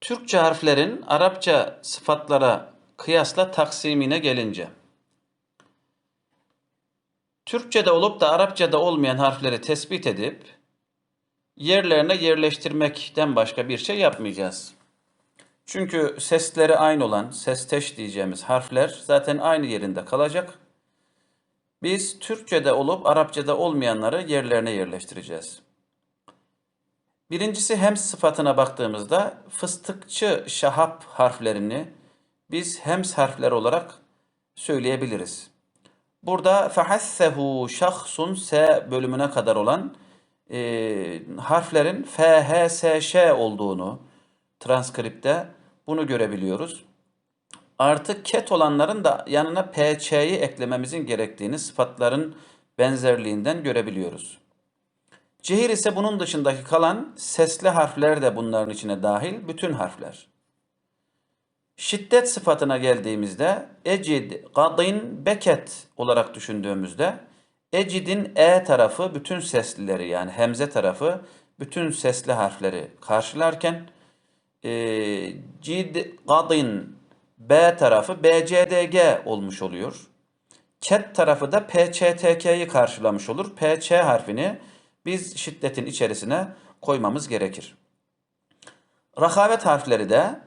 Türkçe harflerin Arapça sıfatlara kıyasla taksimine gelince. Türkçe'de olup da Arapça'da olmayan harfleri tespit edip yerlerine yerleştirmekten başka bir şey yapmayacağız. Çünkü sesleri aynı olan sesteş diyeceğimiz harfler zaten aynı yerinde kalacak. Biz Türkçe'de olup Arapça'da olmayanları yerlerine yerleştireceğiz. Birincisi hem sıfatına baktığımızda fıstıkçı şahap harflerini biz hems harfler olarak söyleyebiliriz. Burada fehassehu şahsun s bölümüne kadar olan e, harflerin f, h, s, ş olduğunu transkripte bunu görebiliyoruz. Artı ket olanların da yanına pç'yi eklememizin gerektiğini sıfatların benzerliğinden görebiliyoruz. Cehir ise bunun dışındaki kalan sesli harfler de bunların içine dahil bütün harfler. Şiddet sıfatına geldiğimizde ecid, gadin, beket olarak düşündüğümüzde ecidin e tarafı bütün seslileri yani hemze tarafı bütün sesli harfleri karşılarken e, cid, gadin, b tarafı bcdg olmuş oluyor. Ket tarafı da PÇTK'yi karşılamış olur. PC harfini biz şiddetin içerisine koymamız gerekir. Rahavet harfleri de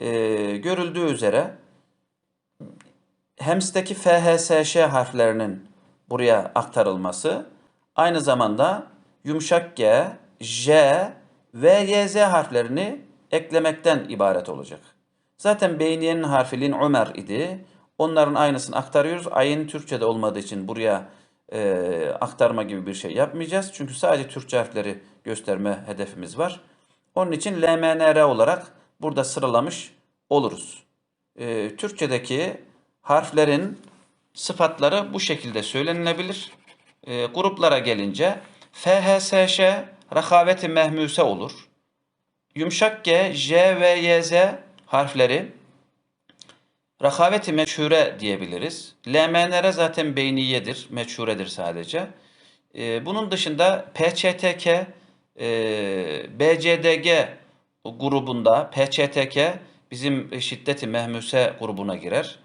e, görüldüğü üzere hemsteki FHSŞ harflerinin buraya aktarılması aynı zamanda yumuşak G, J ve YZ harflerini eklemekten ibaret olacak. Zaten beyniyenin harfi lin Ömer idi. Onların aynısını aktarıyoruz. Ayın Türkçe'de olmadığı için buraya e, aktarma gibi bir şey yapmayacağız. Çünkü sadece Türkçe harfleri gösterme hedefimiz var. Onun için LMNR olarak burada sıralamış oluruz. E, Türkçedeki harflerin sıfatları bu şekilde söylenilebilir. E, gruplara gelince FHSŞ rakaveti mehmuse olur. Yumuşak G, J ve YZ harfleri Rahaveti meçhure diyebiliriz. LMNR zaten beyniyedir, meçhuredir sadece. Ee, bunun dışında PÇTK, e, BCDG grubunda PÇTK bizim şiddeti mehmuse grubuna girer.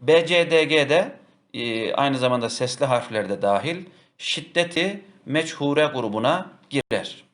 BCDG de e, aynı zamanda sesli harfler de dahil şiddeti meçhure grubuna girer.